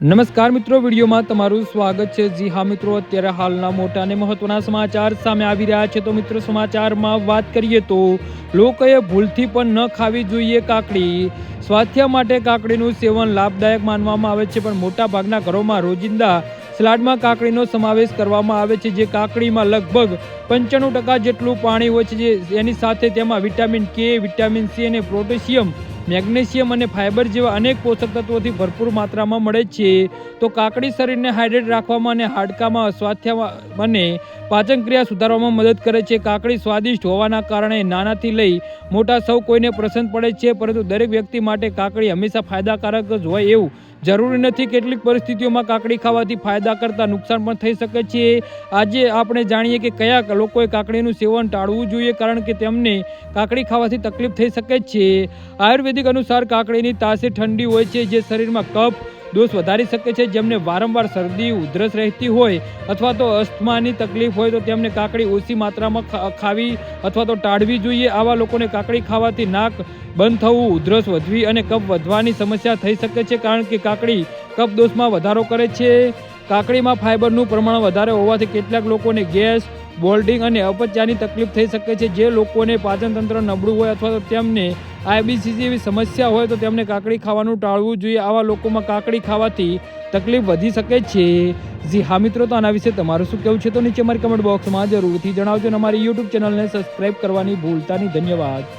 નમસ્કાર મિત્રો, વિડીયોમાં તમારું સ્વાગત છે. જી હા મિત્રો, અત્યારે હાલના મોટા અને મહત્વના સમાચાર સામે આવી રહ્યા છે. તો મિત્રો, સમાચારમાં વાત કરીએ તો લોકોએ ભૂલથી પણ ન ખાવી જોઈએ કાકડી. સ્વાસ્થ્ય માટે કાકડીનું સેવન લાભદાયક માનવામાં આવે છે, પણ મોટા ભાગના ઘરોમાં રોજિંદા સલાડમાં કાકડીનો સમાવેશ કરવામાં આવે છે, જે કાકડીમાં લગભગ પંચાણું ટકા જેટલું પાણી હોય છે, જે એની સાથે તેમાં વિટામિન કે, વિટામિન સી અને પોટેશિયમ મેગ્નેશિયમ અને ફાઇબર જેવા અનેક પોષક તત્વોથી ભરપૂર માત્રામાં મળે છે. તો કાકડી શરીરને હાઇડ્રેટ રાખવામાં અને હાડકામાં સ્વાસ્થ્યમાં અને પાચનક્રિયા સુધારવામાં મદદ કરે છે. કાકડી સ્વાદિષ્ટ હોવાના કારણે નાનાથી લઈ મોટા સૌ કોઈને પસંદ પડે છે, પરંતુ દરેક વ્યક્તિ માટે કાકડી હંમેશા ફાયદાકારક જ હોય એવું જરૂરી નથી. કેટલીક પરિસ્થિતિઓમાં કાકડી ખાવાથી ફાયદા કરતાં નુકસાન પણ થઈ શકે છે. આજે આપણે જાણીએ કે કયા લોકોએ કાકડીનું સેવન ટાળવું જોઈએ, કારણ કે તેમને કાકડી ખાવાથી તકલીફ થઈ શકે છે. આયુર્વેદિક અનુસાર કાકડીની તાસીર ઠંડી હોય છે, જે શરીરમાં કફ, દોષ વધારી શકે છે. જેમને વારંવાર શરદી, ઉધરસ રહેતી હોય અથવા તો અસ્થમાની તકલીફ હોય, તો તેમને કાકડી ઓછી માત્રામાં ખાવી અથવા તો ટાળવી જોઈએ. આવા લોકોને કાકડી ખાવાથી નાક બંધ થવું, ઉધરસ વધવી અને કફ વધવાની સમસ્યા થઈ શકે છે, કારણ કે કાકડી કફ દોષમાં વધારો કરે છે. કાકડીમાં ફાઇબરનું પ્રમાણ વધારે હોવાથી કેટલાક લોકોને ગેસ બોલ્ડિંગ અને અપચાની તકલીફ થઈ શકે છે. જે લોકોને પાચનતંત્ર નબળું હોય અથવા તો તેમને આઈબીસી જેવી સમસ્યા હોય તો તેમને કાકડી ખાવાનું ટાળવું જોઈએ. આવા લોકોમાં કાકડી ખાવાથી તકલીફ વધી શકે છે. જી હા મિત્રો, તો આના વિશે તમારું શું કહેવું છે? તો નીચે મારી કમેન્ટ બોક્સમાં જરૂરથી જણાવજો અને અમારી યુટ્યુબ ચેનલને સબસ્ક્રાઈબ કરવાની ભૂલતા નહીં ધન્યવાદ.